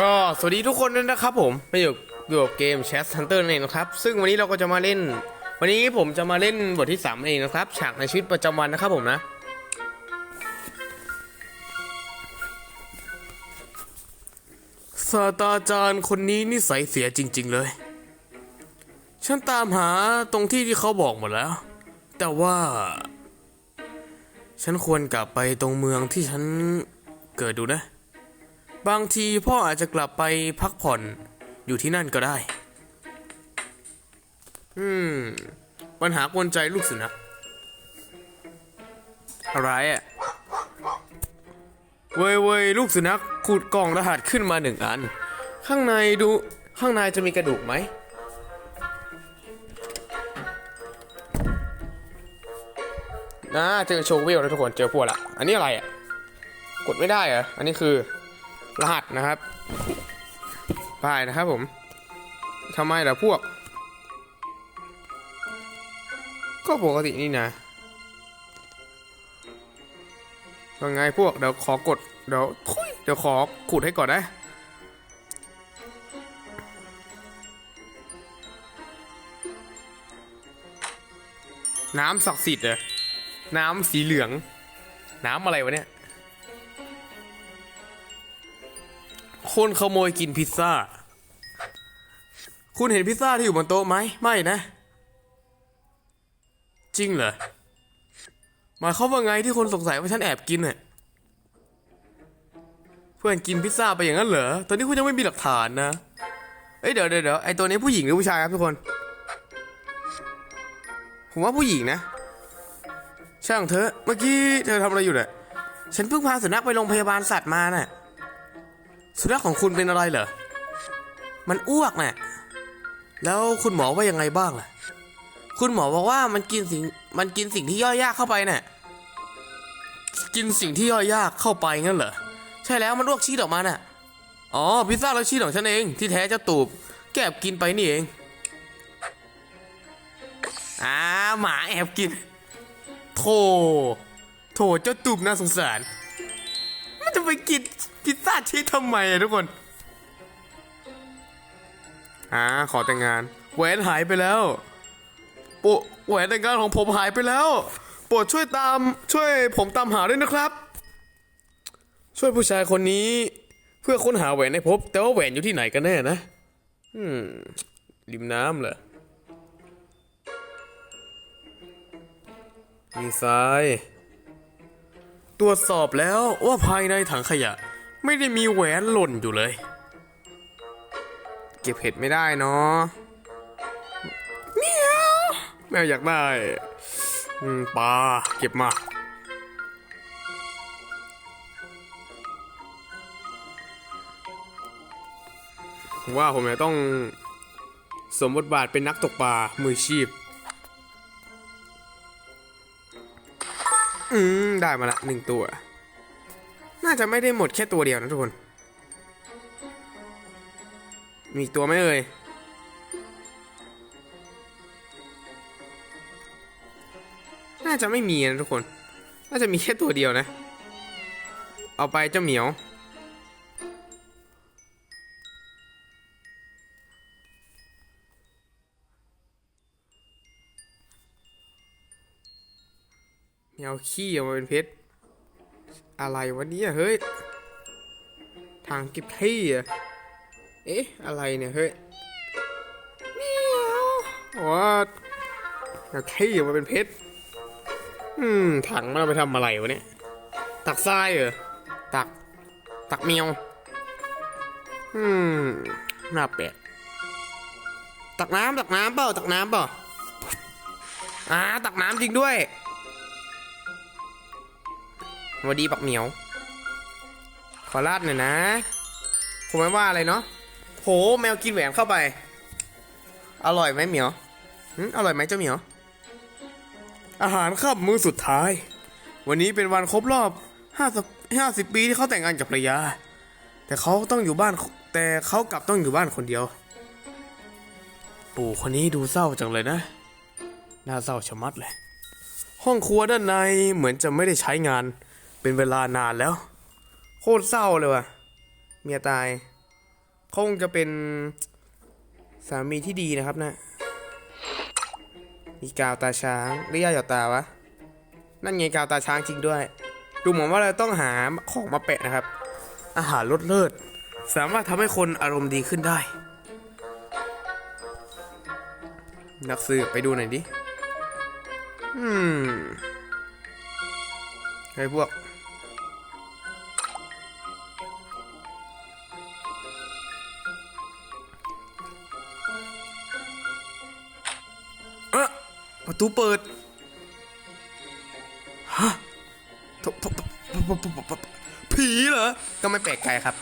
ก็สวัสดีทุกคนด้วยนะครับผมมาอยู่อยู่กับเกม Chess Hunter นั่นเองนะครับ ซึ่งวันนี้เราก็จะมาเล่น วันนี้ผมจะมาเล่นบทที่3นั่นเองนะครับ ฉากในชีวิตประจำวันนะครับผมนะ ศาสตราจารย์คนนี้นิสัยเสียจริง ๆ เลย ฉันตามหาตรงที่ที่เขาบอกหมดแล้ว แต่ว่า ฉันควรกลับไปตรงเมืองที่ฉันเกิดดูนะ บางทีพ่ออาจจะกลับไปพักผ่อนอยู่ที่นั่นก็ได้ อืม ปัญหากวนใจลูกสุนัขอะไรอะ่ะเว้ยเว้ยลูกสุนัขขูดกล่องรหัสขึ้นมาหนึ่งอัน ข้างในดูข้างในจะมีกระดูกไหมน่าเจอโชว์เวลแล้วทุกคนเจอพวกละ อันนี้อะไรอะ่ะ กดไม่ได้เหรอ อันนี้คือ รหัสนะครับไปนะครับผมทำไมล่ะพวก ก็ปกตินี่นะว่าไงพวกเดี๋ยวขอกดเดี๋ยวยเดี๋ยวขอขุดให้ก่อนนะน้ำศักดิ์สิทธิ์เหรอน้ำสีเหลือง น้ำอะไรวะเนี่ย คนขโมยกินพิซซ่า คุณเห็นพิซซ่าที่อยู่บนโต๊ะไหม ไม่นะ จริงเหรอ หมายความว่าไงที่คนสงสัยว่าฉันแอบกินเนี่ยเพื่อนกินพิซซ่าไปอย่างนั้นเหรอ ตอนนี้คุณยังไม่มีหลักฐานนะ เอ้ยเดี๋ยวเดี๋ยวไอตัวนี้ผู้หญิงหรือผู้ชายครับทุกคน ผมว่าผู้หญิงนะ ช่างเถอะเมื่อกี้เธอทำอะไรอยู่เนี่ยฉันเพิ่งพาสุนัขไปโรงพยาบาลสัตว์มาน่ะ สุนัขของคุณเป็นอะไรเหรอ มันอ้วกน่ะแล้วคุณหมอว่ายังไงบ้างล่ะ คุณหมอบอกว่ามันกินสิ่งมันกินสิ่งที่ย่อยยากเข้าไปน่ะ กินสิ่งที่ย่อยยากเข้าไปงั้นเหรอ ใช่แล้วมันอ้วกชีดออกมาน่ะ อ๋อพิซซ่าแล้วชีดของฉันเองที่แท้เจะตูบ แกบกินไปนี่เอง อ่าหมาแอบกิน โถ โถเจ้าตูบน่าสงสาร ไปกินพิซซ่าชีสทำไมอะทุกคนอ่าขอแต่งงานแหวนหายไปแล้วโปแหวนแต่งงานของผมหายไปแล้ว โปรดช่วยตามช่วยผมตามหาด้วยนะครับ ช่วยผู้ชายคนนี้ เพื่อค้นหาแหวนให้พบ แต่ว่าแหวนอยู่ที่ไหนกันแน่นะอืมริมน้ำเหรอมีทราย ตรวจสอบแล้วว่าภายในถังขยะ ไม่ได้มีแหวนหล่นอยู่เลย เก็บเห็ดไม่ได้เนาะเมียวแมวอยากได้ปลาเก็บมาผมว่าผมจะต้องสมบทบาทเป็นนักตกปลามืออาชีพ อืม ได้มาละหนึ่งตัว น่าจะไม่ได้หมดแค่ตัวเดียวนะทุกคน มีตัวไหมเอ่ยน่าจะไม่มีนะทุกคน น่าจะมีแค่ตัวเดียวนะ เอาไปเจ้าเหมียว เหมียวขี้ออกมาเป็นเพชร อะไรวะเนี่ยเฮ้ย ทางกิบขี้อะเอ๊ะ อะไรเนี่ยเฮ้ยเมียวว่าเหมียวขี้ออกมาเป็นเพชร อืม ถังมันเอาไปทำอะไรวะเนี่ย ตักทรายเหรอ ตัก ตักเมียว อืมน่าแปลกตักน้ำตักน้ำเปล่า ตักน้ำเปล่าอ่าตักน้ำจริงด้วย วัสดีปักเหมียว ขอลาดหน่อยนะผมไม่ว่าอะไรเนาะโหแมวกินแหวนเข้าไป อร่อยไหมเหมียวอร่อยไหมเจ้าเหมียว อาหารค่ำมื้อสุดท้าย วันนี้เป็นวันครบรอบห้าสิบห้าสิบปีที่เขาแต่งงานกับภรรยา แต่เขาต้องอยู่บ้าน แต่เขากลับต้องอยู่บ้านคนเดียว ปู่คนนี้ดูเศร้าจังเลยนะ น่าเศร้าชะมัดเลย ห้องครัวด้านในเหมือนจะไม่ได้ใช้งาน เป็นเวลานานแล้ว โคตรเศร้าเลยว่ะ เมียตาย คงจะเป็นสามีที่ดีนะครับนะ มีกาวตาช้างหรือยาหยอดตาวะ นั่นไงกาวตาช้างจริงด้วย ดูเหมือนว่าเราต้องหาของมาแปะนะครับ อาหารลดเลิศ สามารถทำให้คนอารมณ์ดีขึ้นได้ นักสืบไปดูหน่อยดิ อืมไอ้พวก ประตูเปิด ฮะผีเหรอ ก็ไม่แปลกใจครับ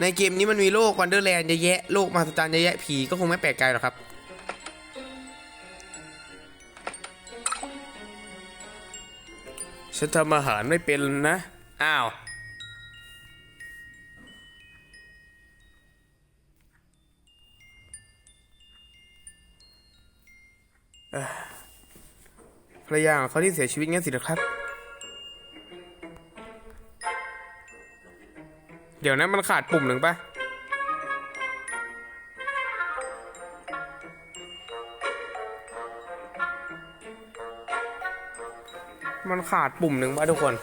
ในเกมนี้มันมีโลกวันเดอร์แลนด์เยอะแยะ โลกมหัศจรรย์เยอะแยะ ผีก็คงไม่แปลกใจหรอกครับ ฉันทำอาหารไม่เป็นนะ อ้าว ภรรยาของเขาที่เสียชีวิตงั้นสินะครับ เดี๋ยวนะมันขาดปุ่มหนึ่งปะมันขาดปุ่มหนึ่งปะทุกคน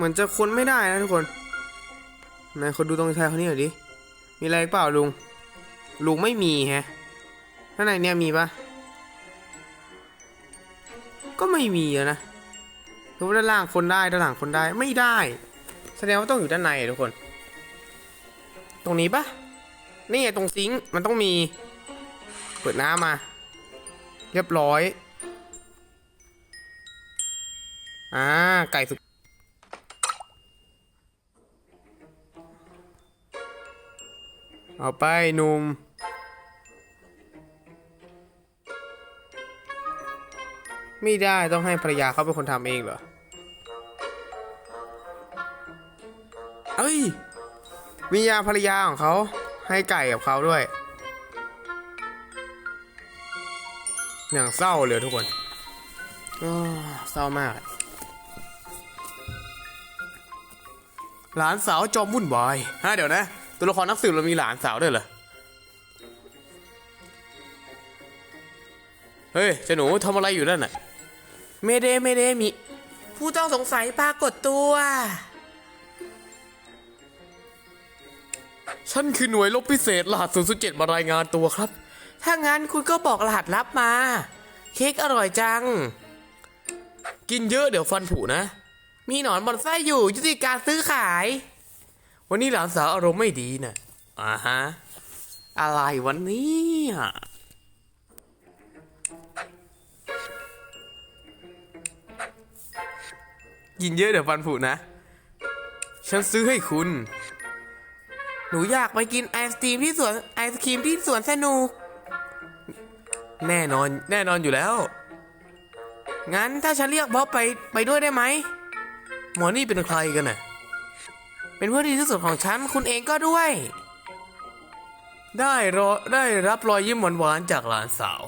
เหมือนจะค้นไม่ได้นะทุกคนนายคนดูตรงชายคนนี้หน่อยดิ มีอะไรเปล่าลุง ลุงไม่มีแฮะข้างในเนี่ยมีปะก็ไม่มีอะนะดูว่าด้านล่างคนได้ด้านหลังคนได้ไม่ได้ แสดงว่าต้องอยู่ด้านในทุกคน ตรงนี้ปะนี่ตรงซิงค์มันต้องมี เปิดน้ำมา เรียบร้อย อ่า ไก่สุก เอาไปหนุ่มไม่ได้ต้องให้ภรรยาเขาเป็นคนทำเองเหรอ เอ้ย มียาภรรยาของเขาให้ไก่กับเขาด้วย อย่างเศร้าเลยทุกคนเศร้ามาก หลานสาวจอมวุ่นวายฮะเดี๋ยวนะ ตัวละครนักสืบเรามีหลานสาวด้วยเหรอ เฮ้ยเจ้าหนูทำอะไรอยู่นั่นน่ะเมเดเมเดมี ผู้ต้องสงสัยปรากฏตัว ฉันคือหน่วยลบพิเศษรหัส007มารายงานตัวครับ ถ้างั้นคุณก็บอกรหัสลับมา เค้กอร่อยจัง กินเยอะเดี๋ยวฟันผุนะ มีหนอนบอนไส้อยู่ยุติการซื้อขาย วันนี้หลานสาวอารมณ์ไม่ดีนะอ่าฮะ อะไรวันนี้อะกินเยอะเดี๋ยวฟันผุนะ ฉันซื้อให้คุณ หนูอยากไปกินไอศครีมที่สวนไอศครีมที่สวนสนุก แน่นอนแน่นอนอยู่แล้ว งั้นถ้าฉันเรียกบ๊อบไปไปด้วยได้ไหม หมอนี่เป็นใครกันน่ะ เป็นเพื่อนที่ดีที่สุดของฉัน คุณเองก็ด้วย ได้รอได้รับรอยยิ้มหวานๆจากหลานสาว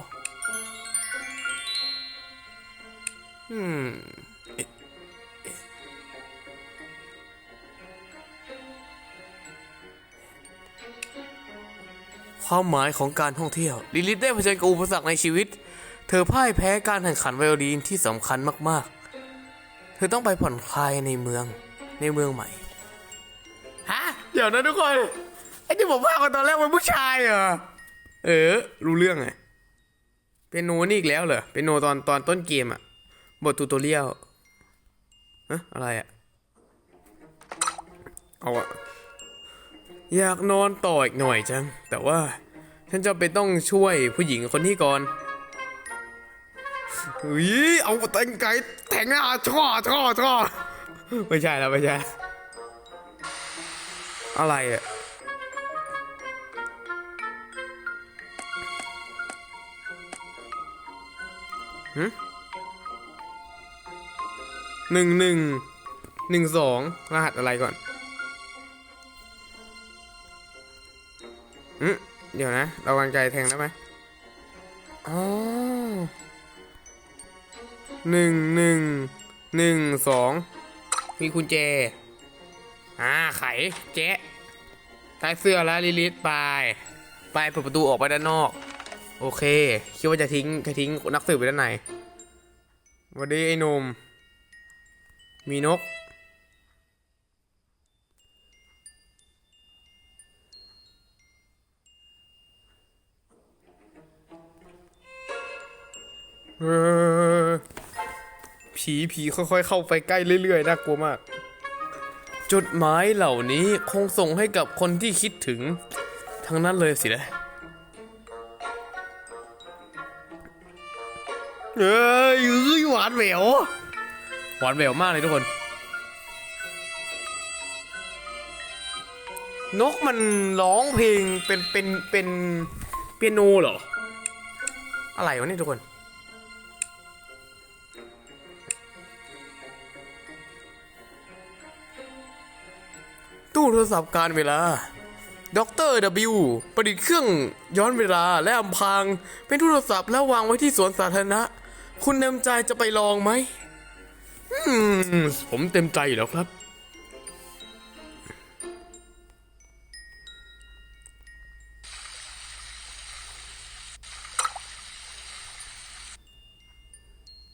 อืมความหมายของการท่องเที่ยว ลิลิตได้เผชิญกับอุปสรรคในชีวิต เธอพ่ายแพ้การแข่งขันไวโอลินที่สำคัญมาก ๆ เธอต้องไปผ่อนคลายในเมืองในเมืองใหม่ ดี๋ยวนะทุกคนไอ้ที่ผมว่ากันตอนแรกมันผู้ชายเหรอเออ รู้เรื่องไงเป็นโนนี่อีกแล้วเหรอเป็นโนตอนตอนต้นเกมอะบทตูตอเรียลฮะอะไรอะเอาอะอยากนอนต่ออีกหน่อยจัง แต่ว่า ฉันจะเป็นต้องช่วยผู้หญิงคนนี้ก่อนเฮ้ยเอาแตงไก่แทงหน้าช่อช่อช่อไม่ใช่แล้วไม่ใช่ อะไรอะหนึ่งหนึ่งหนึ่งสองรหัสอะไรก่อนอืมเดี๋ยวนะ เรากันไกลแทงได้ไหมอ๋อหนึ่งหนึ่งหนึ่งสองมีกุญแจอ่าไขแจ๊ ใต้เสื้อแล้วลิลิตไปไปเปิดประตูออกไปด้านนอก โอเค คิดว่าจะทิ้งจะทิ้งนักสืบไปด้านในสวันดีไอ้หนุ่มมีนก ผีผีค่อยๆเข้าไปใกล้เรื่อยๆน่ากลัวมาก จดหมายเหล่านี้คงส่งให้กับคนที่คิดถึง ทั้งนั้นเลยสินะเอ้ยเอ้ยหวานแหววหวานแหววมากเลยทุกคน นกมันร้องเพลงเป็นเป็นเป็นเปียโนเหรอ อะไรวะเนี่ยทุกคน ตู้โทรศัพท์การเวลาด็อกเตอร์ W ประดิษฐ์เครื่องย้อนเวลาและอำพราง เป็นโทรศัพท์แล้ววางไว้ที่สวนสาธารณะ คุณเต็มใจจะไปลองไหมผมเต็มใจแล้วครับ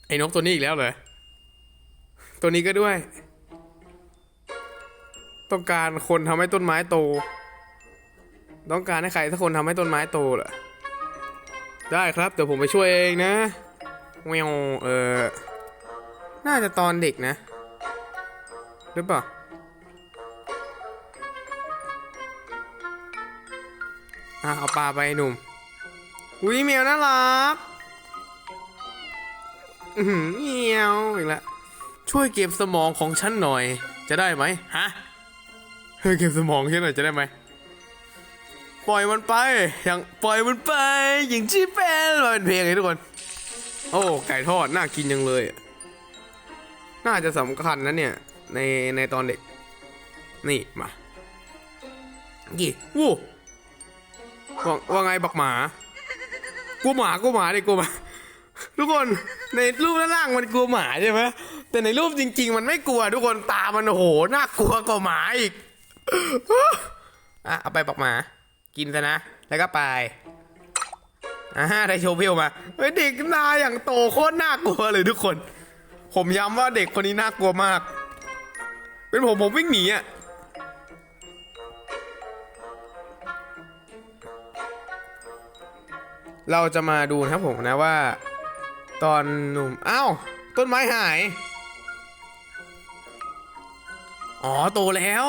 ไอ้นกตัวนี้อีกแล้วเหรอ ตัวนี้ก็ด้วย ต้องการคนทำให้ต้นไม้โต ต้องการให้ใครสักคนทำให้ต้นไม้โตเหรอ ได้ครับเดี๋ยวผมไปช่วยเองนะแววเออ น่าจะตอนเด็กนะ หรือเปล่า อะเอาปลาไปหนุ่ม อุ้ยแมวน่ารักอือหือเงียวอีกแล้วช่วยเก็บสมองของฉันหน่อย จะได้ไหมฮะ เฮ้ยเก็บสมองฉันหน่อยจะได้ไหม ปล่อยมันไป อย่างปล่อยมันไป อย่างที่เป็นมาเป็นเพลงเลยทุกคน โอ้ไก่ทอดน่ากินยังเลย น่าจะสำคัญนะเนี่ย ในในตอนเด็ก นี่มากี่วู้ว่าว่าไงบักหมากูหมากูหมาดิกูหมาทุกคนในรูปด้านล่างมันกลัวหมาใช่ไหมแต่ในรูปจริง ๆ มันไม่กลัว ทุกคนตามันโอ้โหน่ากลัวกว่าหมาอีก อะเอาไปปักหมา กินซะนะ แล้วก็ไปอ่าได้โชว์เพียวมาเฮ้ยเด็กนาอย่างโตโคตรน่ากลัวเลยทุกคน ผมย้ำว่าเด็กคนนี้น่ากลัวมาก เป็นผมผมวิ่งหนีอะเราจะมาดูนะครับผมนะว่า ตอนหนุ่มอ้าวต้นไม้หาย อ๋อโตแล้ว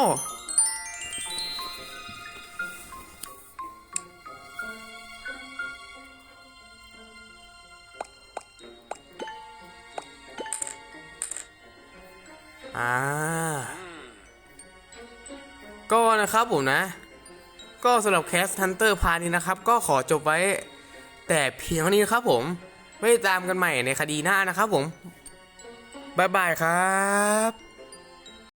อ่า ก็นะครับผมนะ ก็สำหรับแคสทันเตอร์พานี้นะครับ ก็ขอจบไว้แต่เพียงเท่านี้นะครับผม ไม่ตามกันใหม่ในคดีหน้านะครับผม บ๊ายบายครับ